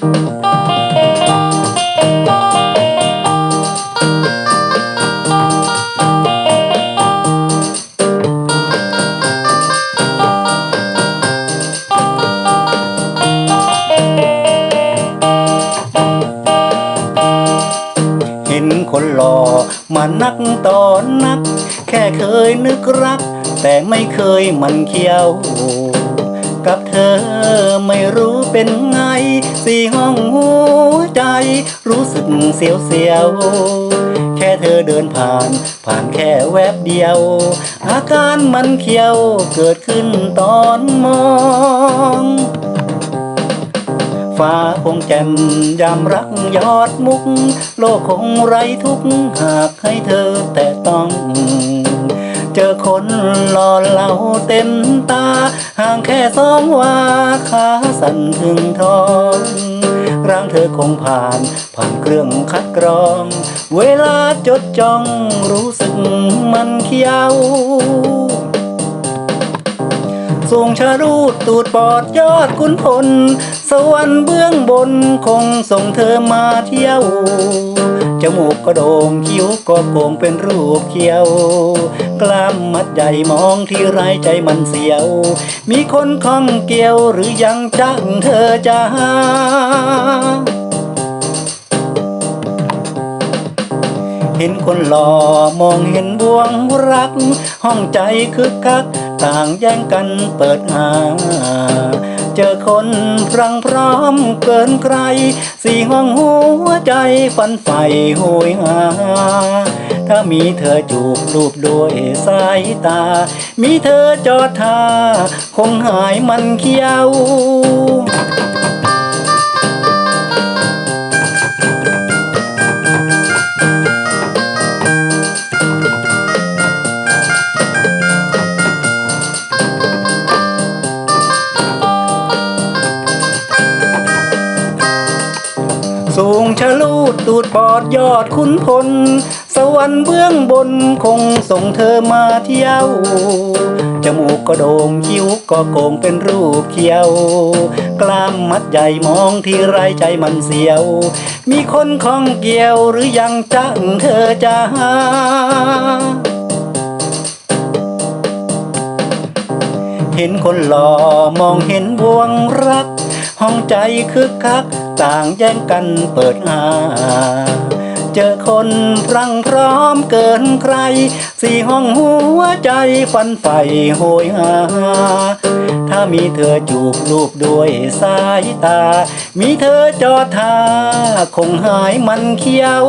เห็นคนหล่อมานักตอนนัก แค่เคยนึกรัก แต่ไม่เคยมันเคี้ยว กับเธอไม่รู้เป็นไง สี่ห้องหัวใจ รู้สึกเสียวเสียวๆแค่เธอเดินผ่าน ผ่านแค่แวบเดียว อาการมันเขียวเกิดขึ้นตอนมองฟ้าคงแจ่มยามรักยอดมุก โลกคงไร้ทุกข์หากให้เธอแต่ต้อง เจอคนหล่อเหลาเต็มตา ห่างแค่สองวาขาสั่นถึงท้องร่างเธอคงผ่านผ่านเครื่องคัดกรอง เวลาจดจ้องรู้สึกมันเขียวสูงชะรูดตูดปอดยอดขุนพล สวรรค์เบื้องบนคงส่งเธอมาเที่ยว จมูกก็โด่งคิ้วก็โก่งเป็นรูปเขียว กล้ามมัดใหญ่มองที่ไรใจมันเสียว มีคนข้องเกี่ยวหรือยังจ้างเธอจะหาเห็นคนหล่อมองเห็นบวงรัก ห้องใจคึกคัก ต่างแย่งกันเปิดหา เจอคนพรังพร้อมเกินใคร สี่ห้องหัวใจฝันใฝ่โหยหา ถ้ามีเธอจูบรูปด้วยสายตา มีเธอจอดท่า คงหายมันเขียว ชะลูดตูดปอดยอดขุนพล สวรรค์เบื้องบนคงส่งเธอมาเที่ยว จมูกก็โด่งคิ้วก็โก่งเป็นรูปเขียว กล้ามมัดใหญ่มองที่ไรใจมันเสียว มีคนข้องเกี่ยวหรือยังจ้างเธอจะหาเห็นคนหล่อมองเห็นบวงรัก ใจคึกคัก ต่างแย่งกันเปิดหาเจอคนพรังพร้อมเกินใคร สี่ห้องหัวใจฟันใฝ่โหยหา ถ้ามีเธอจูบรูปด้วยสายตา มีเธอจอดท่าคงหายมันเขียว